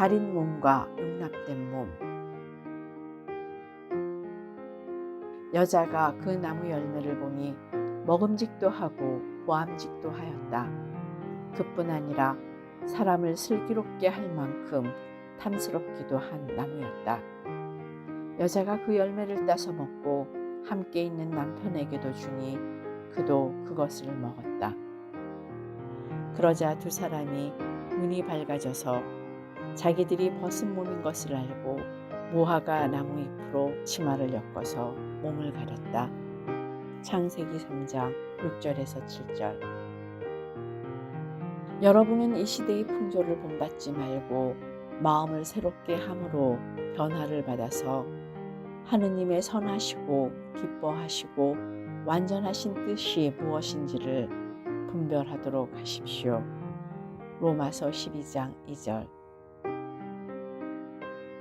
가린 몸과 용납된 몸. 여자가 그 나무 열매를 보니 먹음직도 하고 보암직도 하였다. 그뿐 아니라 사람을 슬기롭게 할 만큼 탐스럽기도 한 나무였다. 여자가 그 열매를 따서 먹고 함께 있는 남편에게도 주니 그도 그것을 먹었다. 그러자 두 사람이 눈이 밝아져서 자기들이 벗은 몸인 것을 알고 모하가 나무 잎으로 치마를 엮어서 몸을 가렸다. 창세기 3장 6절에서 7절. 여러분은 이 시대의 풍조를 본받지 말고 마음을 새롭게 함으로 변화를 받아서 하느님의 선하시고 기뻐하시고 완전하신 뜻이 무엇인지를 분별하도록 하십시오. 로마서 12장 2절.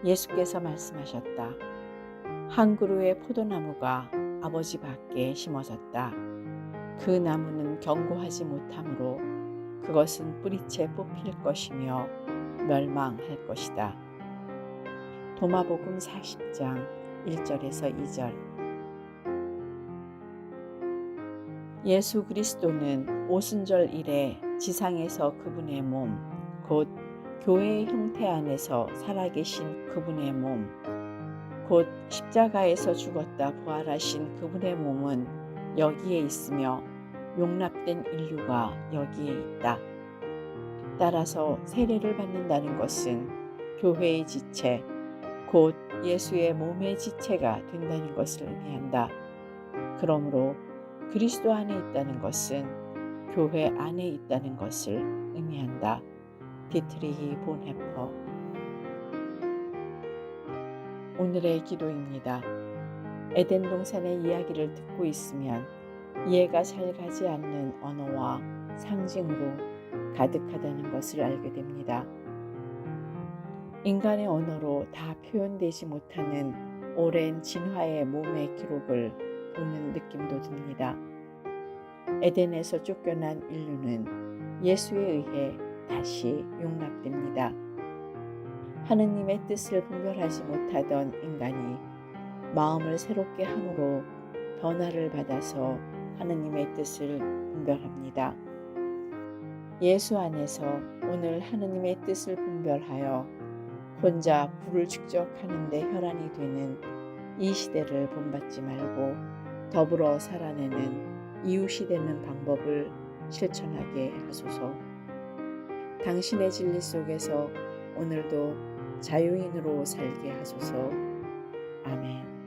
예수께서 말씀하셨다. 한 그루의 포도나무가 아버지 밖에 심어졌다. 그 나무는 견고하지 못하므로 그것은 뿌리채 뽑힐 것이며 멸망할 것이다. 도마복음 40장 1절에서 2절 예수 그리스도는 오순절 이래 지상에서 그분의 몸, 곧 교회의 형태 안에서 살아계신 그분의 몸, 곧 십자가에서 죽었다 부활하신 그분의 몸은 여기에 있으며 용납된 인류가 여기에 있다. 따라서 세례를 받는다는 것은 교회의 지체, 곧 예수의 몸의 지체가 된다는 것을 의미한다. 그러므로 그리스도 안에 있다는 것은 교회 안에 있다는 것을 의미한다. 디트리히 본해퍼 오늘의 기도입니다. 에덴 동산의 이야기를 듣고 있으면 이해가 잘 가지 않는 언어와 상징으로 가득하다는 것을 알게 됩니다. 인간의 언어로 다 표현되지 못하는 오랜 진화의 몸의 기록을 보는 느낌도 듭니다. 에덴에서 쫓겨난 인류는 예수에 의해 다시 용납됩니다. 하느님의 뜻을 분별하지 못하던 인간이 마음을 새롭게 함으로 변화를 받아서 하느님의 뜻을 분별합니다. 예수 안에서 오늘 하느님의 뜻을 분별하여 혼자 불을 축적하는데 혈안이 되는 이 시대를 본받지 말고 더불어 살아내는 이웃이 되는 방법을 실천하게 하소서. 당신의 진리 속에서 오늘도 자유인으로 살게 하소서. 아멘.